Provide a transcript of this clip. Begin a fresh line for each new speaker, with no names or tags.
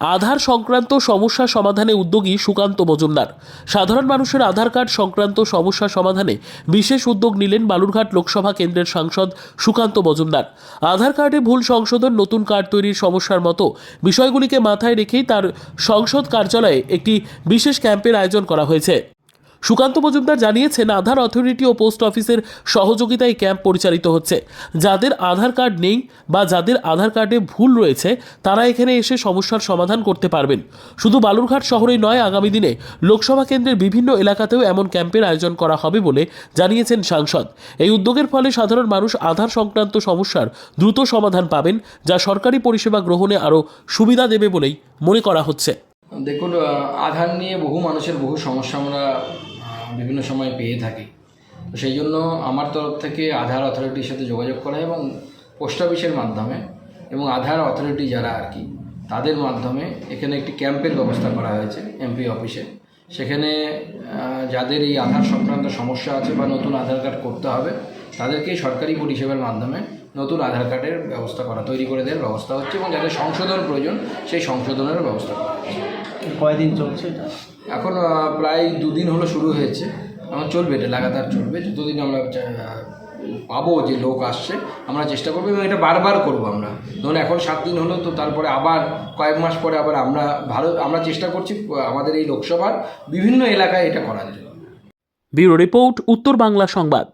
আধার সংক্রান্ত সমস্যা সমাধানে উদ্যোগী সুকান্ত মজুমদার। সাধারণ মানুষের আধার কার্ড সংক্রান্ত সমস্যা সমাধানে বিশেষ উদ্যোগ নিলেন বালুরঘাট লোকসভা কেন্দ্রের সাংসদ সুকান্ত মজুমদার। আধার কার্ডে ভুল সংশোধন, নতুন কার্ড তৈরির সমস্যার মতো বিষয়গুলিকে মাথায় রেখেই তার সংসদ কার্যালয়ে একটি বিশেষ ক্যাম্পের আয়োজন করা হয়েছে। সুকান্ত মজুমদার জানিয়েছেন, আধার অথরিটি ও পোস্ট অফিসের সহযোগিতায় ক্যাম্প পরিচালিত হচ্ছে। যাদের আধার কার্ড নেই বা যাদের আধার কার্ডে ভুল রয়েছে, তারা এখানে এসে সমস্যার সমাধান করতে পারবেন। শুধু বালুরঘাট শহরেই নয়, আগামী দিনে লোকসভা কেন্দ্রের বিভিন্ন এলাকাতেও এমন ক্যাম্পের আয়োজন করা হবে বলে জানিয়েছেন সাংসদ। এই উদ্যোগের ফলে সাধারণ মানুষ আধার সংক্রান্ত সমস্যার দ্রুত সমাধান পাবেন, যা সরকারি পরিষেবা গ্রহণে আরও সুবিধা দেবে বলেই মনে করা হচ্ছে।
দেখুন আধার নিয়ে বহু মানুষের বহু সমস্যা আমরা বিভিন্ন সময় পেয়ে থাকি। তো সেই জন্য আমার তরফ থেকে আধার অথরিটির সাথে যোগাযোগ করা এবং পোস্ট অফিসের মাধ্যমে এবং আধার অথরিটি যারা আর কি, তাদের মাধ্যমে এখানে একটি ক্যাম্পের ব্যবস্থা করা হয়েছে এমপি অফিসে সেখানে যাদের এই আধার সংক্রান্ত সমস্যা আছে বা নতুন আধার কার্ড করতে হবে, তাদেরকে সরকারি পরিষেবার মাধ্যমে নতুন আধার কার্ডের ব্যবস্থা করা, তৈরি করে দেওয়ার ব্যবস্থা হচ্ছে এবং যাদের সংশোধন প্রয়োজন, সেই সংশোধনের ব্যবস্থা করা
কয়দিন চলছে এটা?
এখন প্রায় দুদিন হলো শুরু হয়েছে। আমার চলবে এটা, লাগাতার চলবে। যতদিন আমরা পাবো যে লোক আসছে, আমরা চেষ্টা করব এবং এটা বারবার করব আমরা। ধরুন এখন সাত দিন হলো, তো তারপরে আবার কয়েক মাস পরে আবার আমরা ভালো, আমরা চেষ্টা করছি আমাদের এই লোকসভার বিভিন্ন এলাকায় এটা করার জন্য।
ব্যুরো রিপোর্ট, উত্তর বাংলা সংবাদ।